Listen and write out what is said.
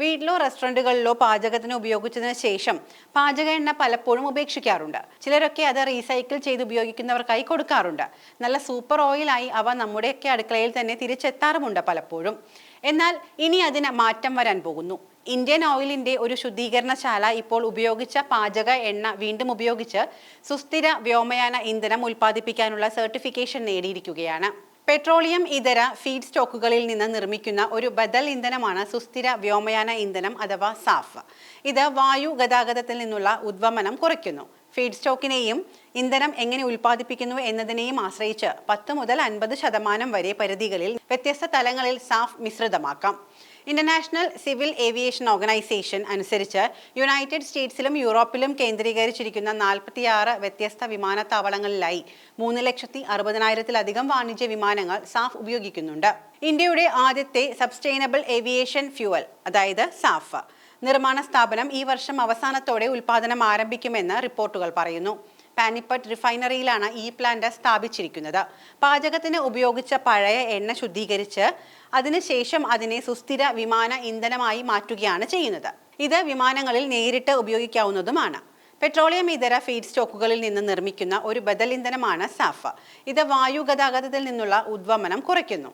വീട്ടിലോ റെസ്റ്റോറന്റുകളിലോ പാചകത്തിന് ഉപയോഗിച്ചതിന് ശേഷം പാചക എണ്ണ പലപ്പോഴും ഉപേക്ഷിക്കാറുണ്ട്. ചിലരൊക്കെ അത് റീസൈക്കിൾ ചെയ്ത് ഉപയോഗിക്കുന്നവർക്കായി കൊടുക്കാറുണ്ട്. നല്ല സൂപ്പർ ഓയിലായി അവ നമ്മുടെയൊക്കെ അടുക്കളയിൽ തന്നെ തിരിച്ചെത്താറുമുണ്ട് പലപ്പോഴും. എന്നാൽ ഇനി അതിന് മാറ്റം വരാൻ പോകുന്നു. ഇന്ത്യൻ ഓയിലിന്റെ ഒരു ശുദ്ധീകരണശാല ഇപ്പോൾ ഉപയോഗിച്ച പാചക എണ്ണ വീണ്ടും ഉപയോഗിച്ച് സുസ്ഥിര വ്യോമയാന ഇന്ധനം ഉൽപ്പാദിപ്പിക്കാനുള്ള സർട്ടിഫിക്കേഷൻ നേടിയിരിക്കുകയാണ്. പെട്രോളിയം ഇതര ഫീഡ് സ്റ്റോക്കുകളിൽ നിന്ന് നിർമ്മിക്കുന്ന ഒരു ബദൽ ഇന്ധനമാണ് സുസ്ഥിര വ്യോമയാന ഇന്ധനം അഥവാ സാഫ്. ഇത് വായു ഗതാഗതത്തിൽ നിന്നുള്ള ഉദ്വമനം കുറയ്ക്കുന്നു. ഫീഡ് സ്റ്റോക്കിനെയും ഇന്ധനം എങ്ങനെ ഉൽപ്പാദിപ്പിക്കുന്നു എന്നതിനെയും ആശ്രയിച്ച് പത്ത് മുതൽ അൻപത് ശതമാനം വരെ പരിധികളിൽ വ്യത്യസ്ത തലങ്ങളിൽ സാഫ് മിശ്രിതമാക്കാം. ഇന്റർനാഷണൽ സിവിൽ ഏവിയേഷൻ ഓർഗനൈസേഷൻ അനുസരിച്ച് യുണൈറ്റഡ് സ്റ്റേറ്റ്സിലും യൂറോപ്പിലും കേന്ദ്രീകരിച്ചിരിക്കുന്ന നാൽപ്പത്തിയാറ് വ്യത്യസ്ത വിമാനത്താവളങ്ങളിലായി മൂന്ന് ലക്ഷത്തി അറുപതിനായിരത്തിലധികം വാണിജ്യ വിമാനങ്ങൾ സാഫ് ഉപയോഗിക്കുന്നുണ്ട്. ഇന്ത്യയുടെ ആദ്യത്തെ സബ്സ്റ്റൈനബിൾ ഏവിയേഷൻ ഫ്യൂവൽ അതായത് സാഫ് നിർമ്മാണ സ്ഥാപനം ഈ വർഷം അവസാനത്തോടെ ഉൽപാദനം ആരംഭിക്കുമെന്ന് റിപ്പോർട്ടുകൾ പറയുന്നു. പാനിപ്പട്ട് റിഫൈനറിയിലാണ് ഈ പ്ലാന്റ് സ്ഥാപിച്ചിരിക്കുന്നത്. പാചകത്തിന് ഉപയോഗിച്ച പഴയ എണ്ണ ശുദ്ധീകരിച്ച് അതിനുശേഷം അതിനെ സുസ്ഥിര വിമാന ഇന്ധനമായി മാറ്റുകയാണ് ചെയ്യുന്നത്. ഇത് വിമാനങ്ങളിൽ നേരിട്ട് ഉപയോഗിക്കാവുന്നതുമാണ്. പെട്രോളിയം ഇതര ഫീഡ് സ്റ്റോക്കുകളിൽ നിന്ന് നിർമ്മിക്കുന്ന ഒരു ബദൽ ഇന്ധനമാണ് സാഫ്. ഇത് വായു ഗതാഗതത്തിൽ നിന്നുള്ള ഉദ്വമനം കുറയ്ക്കുന്നു.